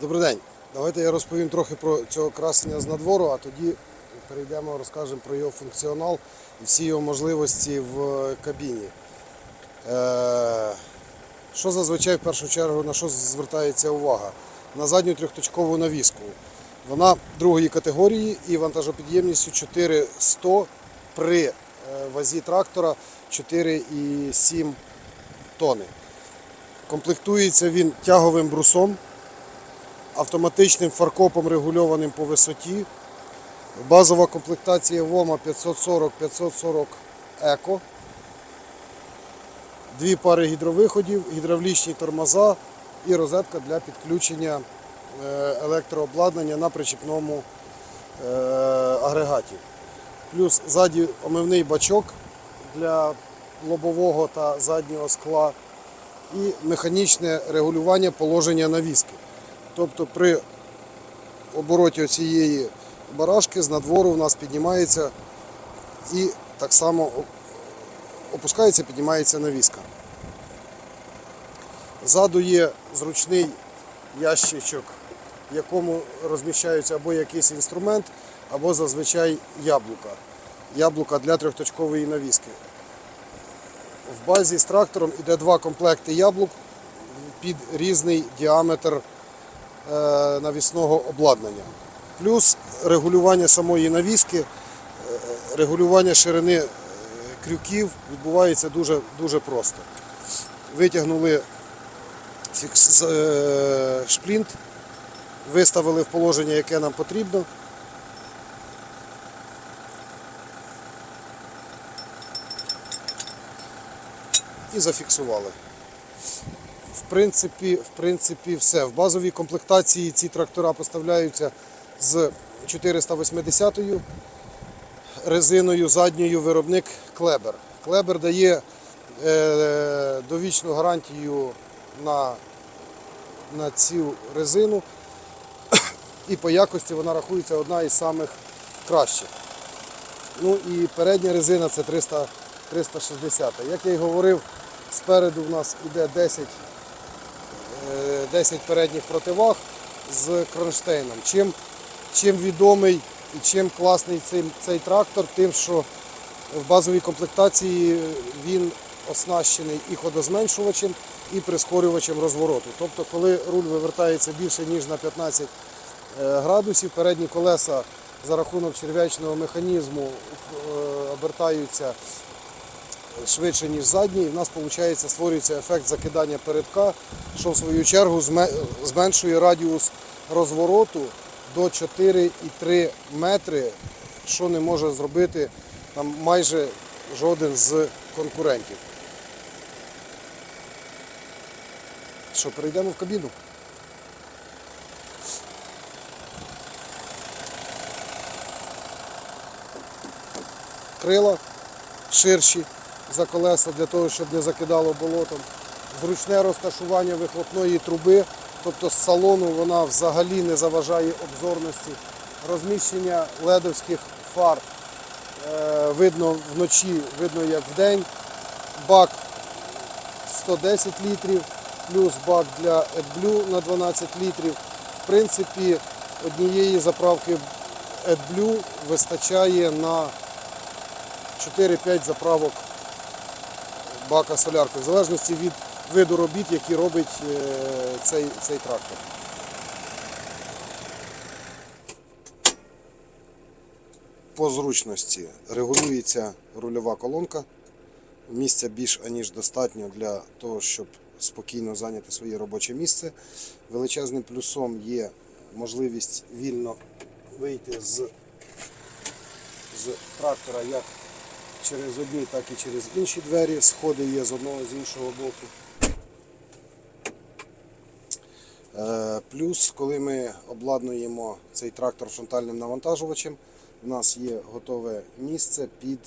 Добрий день. Давайте я розповім трохи про цього красення з надвору, а тоді перейдемо, розкажемо про його функціонал і всі його можливості в кабіні. Е, Що зазвичай в першу чергу на що звертається увага? На задню трьохточкову навіску. Вона другої категорії і вантажопідємністю 4100 при е, вазі трактора 4,7 тони. Комплектується він тяговим брусом, автоматичним фаркопом регульованим по висоті. Базова комплектація ВОМа 540-540 Еко. Дві пари гідровиходів, гідравлічні тормоза і розетка для підключення е, електрообладнання на причіпному е, агрегаті. Плюс ззаді омивний бачок для лобового та заднього скла і механічне регулювання положення навіски. Тобто при обороті цієї барашки з надвору у нас піднімається і так само опускається, піднімається навіска. Ззаду є зручний ящичок, в якому розміщається або якийсь інструмент, або зазвичай яблука. Яблука для трьохточкової навіски. В базі з трактором йде два комплекти яблук під різний діаметр навісного обладнання. Плюс регулювання самої навіски, е, регулювання ширини е, крюків відбувається дуже, дуже просто. Витягнули е, шплінт, виставили в положення, яке нам потрібно. І зафіксували. Принципі, в принципі, все. В базовій комплектації ці трактора поставляються з 480 резиною задньою виробник Клебер. Клебер дає е, довічну гарантію на, на цю резину. І по якості вона рахується одна із самих кращих. Ну і передня резина це 300, 360. Як я й говорив, спереду в нас іде 10 е, 10 передніх противаг з кронштейном. Чим, чим відомий і чим класний цей, цей трактор, тим, що в базовій комплектації він оснащений і ходозменшувачем, і прискорювачем розвороту. Тобто, коли руль вивертається більше ніж на 15 е, градусів, передні колеса за рахунок черв'ячного механізму е, обертаються швидше, ніж задній, і в нас виходить, створюється ефект закидання передка, що в свою чергу зменшує радіус розвороту до 4,3 метри, що не може зробити там майже жоден з конкурентів. Що, перейдемо в кабіну? Крила ширші за колеса для того, щоб не закидало болотом. Зручне розташування вихлопної труби, тобто з салону вона взагалі не заважає обзорності. Розміщення ледовських фар е, видно вночі, видно як вдень. Бак 110 літрів, плюс бак для AdBlue на 12 літрів. В принципі, однієї заправки AdBlue вистачає на 4-5 заправок бака солярки, в залежності від виду робіт, які робить е, цей, цей трактор. По зручності регулюється рульова колонка. Місця більш аніж достатньо для того, щоб спокійно зайняти своє робоче місце. Величезним плюсом є можливість вільно вийти з, з трактора як через одні, так і через інші двері. Сходи є з одного з іншого боку. Е, Плюс, коли ми обладнуємо цей трактор фронтальним навантажувачем, у нас є готове місце під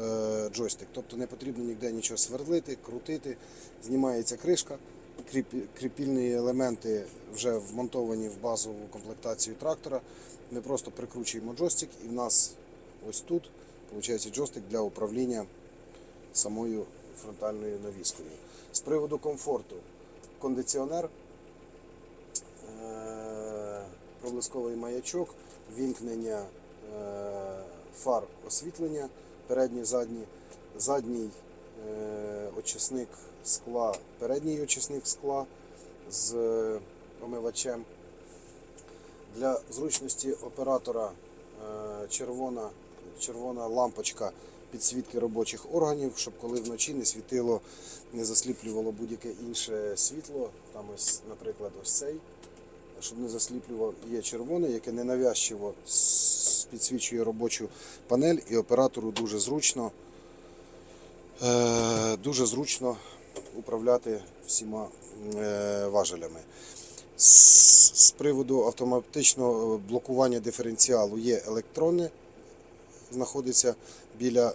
е, джойстик. Тобто не потрібно ніде нічого свердлити, крутити. Знімається кришка, кріпільні елементи вже вмонтовані в базову комплектацію трактора. Ми просто прикручуємо джойстик і в нас ось тут виходить джойстик для управління самою фронтальною навіскою. З приводу комфорту, кондиціонер. Е, проблисковий маячок, вімкнення е, фар освітлення, передній, задній, задній е, очисник скла, передній очисник скла з омивачем. Для зручності оператора червона, червона лампочка підсвітки робочих органів, щоб коли вночі не світило, не засліплювало будь-яке інше світло. Там ось, наприклад, ось цей, щоб не засліплював, є червоне, яке ненавязчиво підсвічує робочу панель, і оператору дуже зручно, е, дуже зручно управляти всіма е, важелями. З, приводу автоматичного блокування диференціалу є електронне, знаходиться біля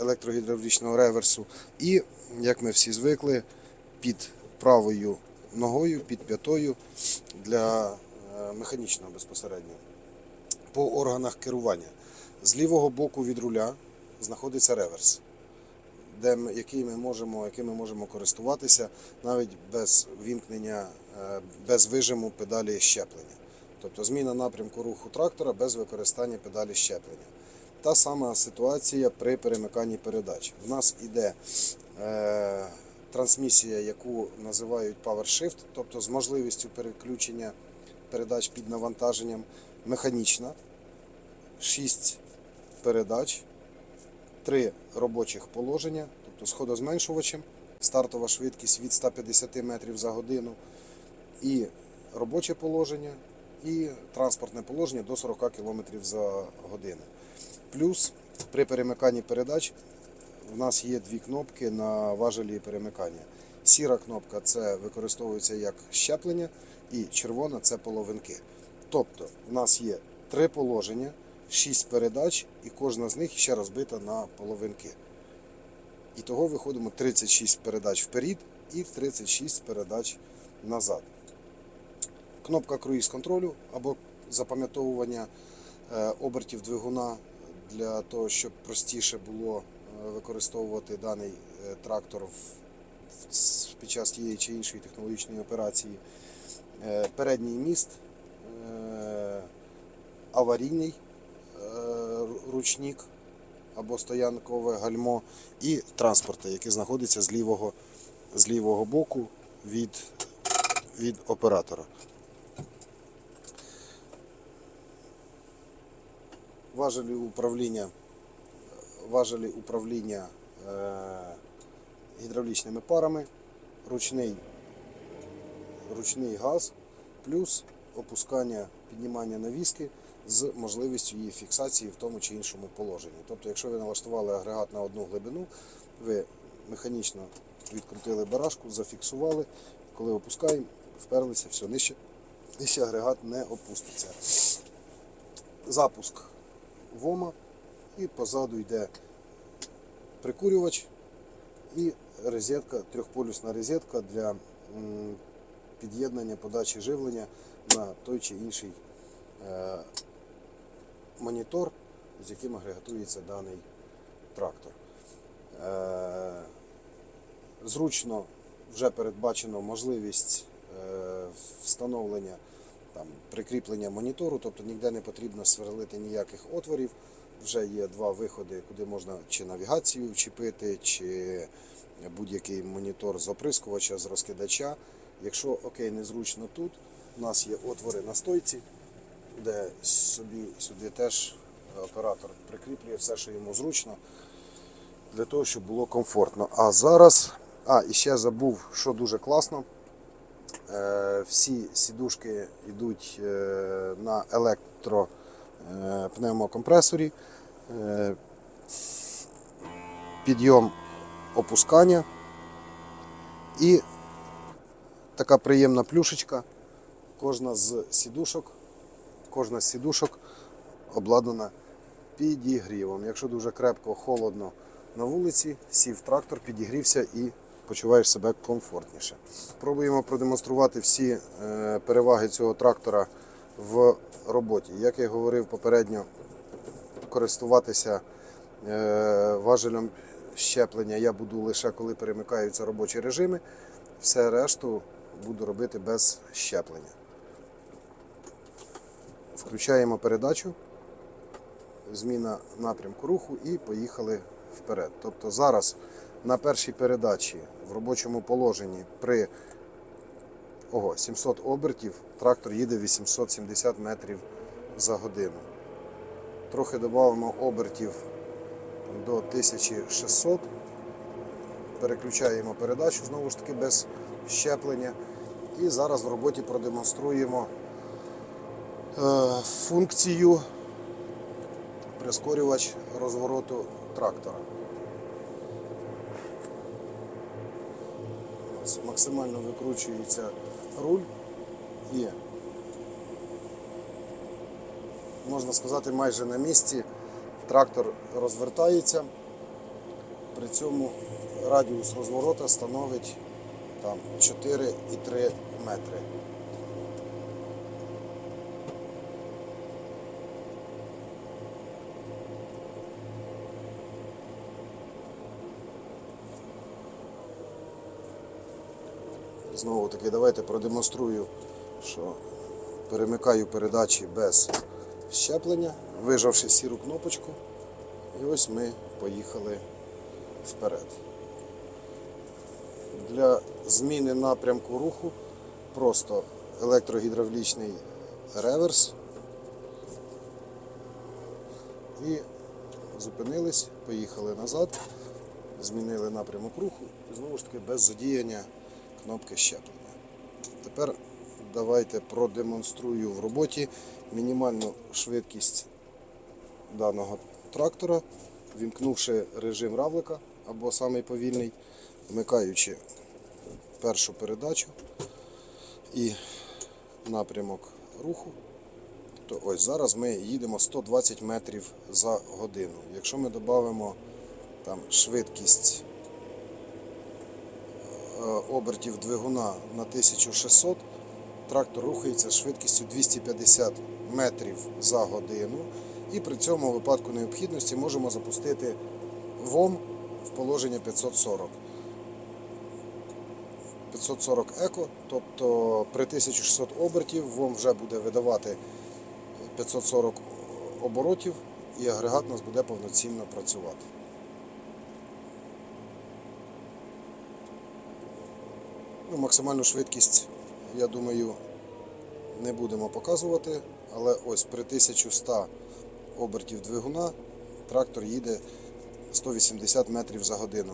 електрогідравлічного реверсу. І, як ми всі звикли, під правою ногою, під п'ятою для е, механічного безпосередньо. По органах керування. З лівого боку від руля знаходиться реверс, де ми, який ми можемо, яким ми можемо користуватися навіть без вімкнення, е, без вижиму педалі щеплення. Тобто зміна напрямку руху трактора без використання педалі щеплення. Та сама ситуація при перемиканні передач. У нас іде е, трансмісія, яку називають PowerShift, тобто з можливістю переключення передач під навантаженням механічна, 6 передач, 3 робочих положення, тобто сходозменшувачем, стартова швидкість від 150 метрів за годину, і робоче положення, і транспортне положення до 40 км за годину. Плюс при перемиканні передач у нас є дві кнопки на важелі перемикання. Сіра кнопка це використовується як щеплення, і червона це половинки. Тобто в нас є три положення, шість передач, і кожна з них ще розбита на половинки. І того виходимо 36 передач вперед і 36 передач назад. Кнопка круїз контролю або запам'ятовування обертів двигуна для того, щоб простіше було е, використовувати даний е, трактор під час тієї чи іншої технологічної операції. Е, Передній міст, е, аварійний е, ручник або стоянкове гальмо і транспорти, які знаходяться з лівого, з лівого боку від, від оператора. Важелі управління, важелі управління е, гідравлічними парами, ручний, ручний газ, плюс опускання, піднімання навіски з можливістю її фіксації в тому чи іншому положенні. Тобто, якщо ви налаштували агрегат на одну глибину, ви механічно відкрутили барашку, зафіксували, коли опускаємо, вперлися, все, нижче, нижче агрегат не опуститься. Запуск ВОМа і позаду йде прикурювач і розетка, трьохполюсна розетка для під'єднання подачі живлення на той чи інший е, монітор, з яким агрегатується даний трактор. Е, Зручно вже передбачено можливість е, встановлення там, прикріплення монітору, тобто ніде не потрібно сверлити ніяких отворів. Вже є два виходи, куди можна чи навігацію вчепити, чи будь-який монітор з оприскувача, з розкидача. Якщо окей, незручно тут, у нас є отвори на стойці, де собі сюди теж оператор прикріплює все, що йому зручно, для того, щоб було комфортно. А зараз, а, і ще забув, що дуже класно. Е, Всі сідушки йдуть е, на електропневмокомпресорі. Е, Підйом опускання. І така приємна плюшечка. Кожна з сідушок, кожна з сідушок обладнана підігрівом. Якщо дуже крепко, холодно на вулиці, сів трактор, підігрівся і почуваєш себе комфортніше. Пробуємо продемонструвати всі е, переваги цього трактора в роботі. Як я говорив попередньо, користуватися е, важелем щеплення я буду лише коли перемикаються робочі режими. Все решту буду робити без щеплення. Включаємо передачу, зміна напрямку руху і поїхали вперед. Тобто зараз на першій передачі в робочому положенні при ого, 700 обертів трактор їде 870 метрів за годину. Трохи додамо обертів до 1600. Переключаємо передачу знову ж таки без щеплення. І зараз в роботі продемонструємо е, функцію прискорювач розвороту трактора. Ось максимально викручується руль і можна сказати майже на місці трактор розвертається. При цьому радіус розворота становить там 4,3 метри. Знову таки, давайте продемонструю, що перемикаю передачі без щеплення, вижавши сіру кнопочку. І ось ми поїхали вперед. Для зміни напрямку руху просто електрогідравлічний реверс. І зупинились, поїхали назад, змінили напрямок руху і знову ж таки без задіяння кнопки щеплення. Тепер давайте продемонструю в роботі мінімальну швидкість даного трактора, вімкнувши режим равлика або самий повільний, вмикаючи першу передачу і напрямок руху. То ось зараз ми їдемо 120 метрів за годину. Якщо ми додамо там швидкість обертів двигуна на 1600, трактор рухається швидкістю 250 метрів за годину. І при цьому у випадку необхідності можемо запустити ВОМ в положення 540. 540 еко, тобто при 1600 обертів ВОМ вже буде видавати 540 оборотів і агрегат у нас буде повноцінно працювати. Ну, максимальну швидкість, я думаю, не будемо показувати, але ось при 1100 обертів двигуна трактор їде 180 метрів за годину.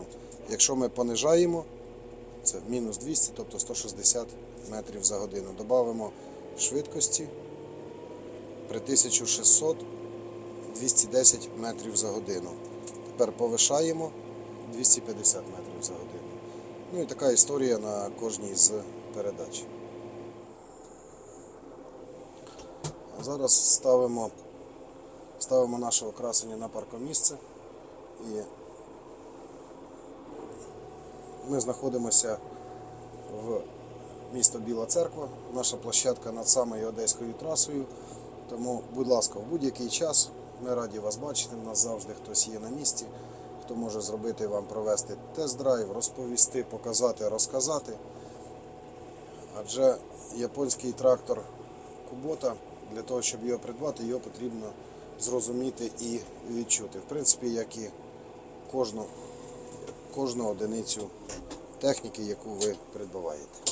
Якщо ми понижаємо, це мінус 200, тобто 160 метрів за годину. Добавимо швидкості при 1600 210 метрів за годину. Тепер повишаємо 250 метрів за годину. Ну і така історія на кожній з передач. А зараз ставимо, ставимо наше красення на паркомісце і ми знаходимося в місто Біла Церква. Наша площадка над самою Одеською трасою. Тому, будь ласка, в будь-який час ми раді вас бачити. У нас завжди хтось є на місці, хто може зробити вам провести тест-драйв, розповісти, показати, розказати. Адже японський трактор Кубота, для того, щоб його придбати, його потрібно зрозуміти і відчути. В принципі, як і кожну, кожну одиницю техніки, яку ви придбаєте.